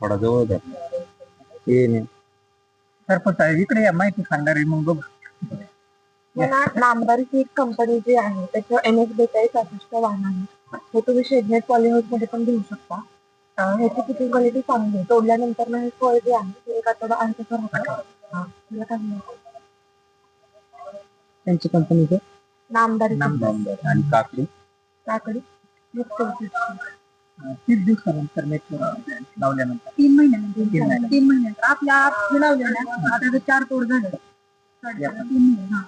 थोडा जवळ जा हे नाही सरपंच आहे इकडे या माहिती सांगणार आहे मग बघ. मला नामदारीची एक कंपनी जी आहे त्याचं एन एस बेचाळीस सहासष्ट वाहन आहे. हे तुम्ही शेडनेट पॉलिहाऊसमध्ये पण घेऊ शकता. अं, ह्याची किती क्वालिटी चांगली आहे? तोडल्यानंतर ना हे फळ जे आहे ते एक आठवडा अंतसर होतं तुला काय म्हणायचं? त्यांची कंपनीचे नामदारी नामदार आणि काकडी. त्याकडे तीस दिवसानंतर मेट्रो लावल्यानंतर. तीन महिन्यानंतर. तीन तीन महिन्यानंतर. आपल्या आप हे लावले ना आता त्याचे चार तोड झाले. साडेचार, तीन महिने हा.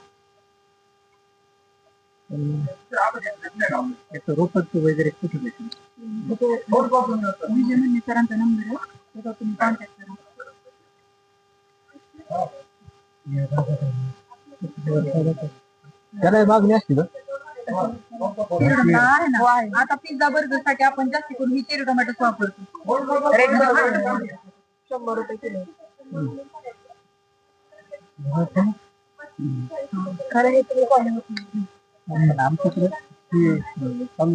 त्याचं रोपच वगैरे कुठे भेटेल? तो विजय म्हणणे सरांचा नंबर आहे त्याचा तुम्ही कॉन्टॅक्ट करा. त्याला मागणी असते का? आता पिझ्झा बर्गर साठी आपण जास्त करून ही चेरी टोमॅटोच वापरतो. रेड शंभर रुपये किलो. खरं हे तुम्ही quality आमच्याकडे ते, अं, चालू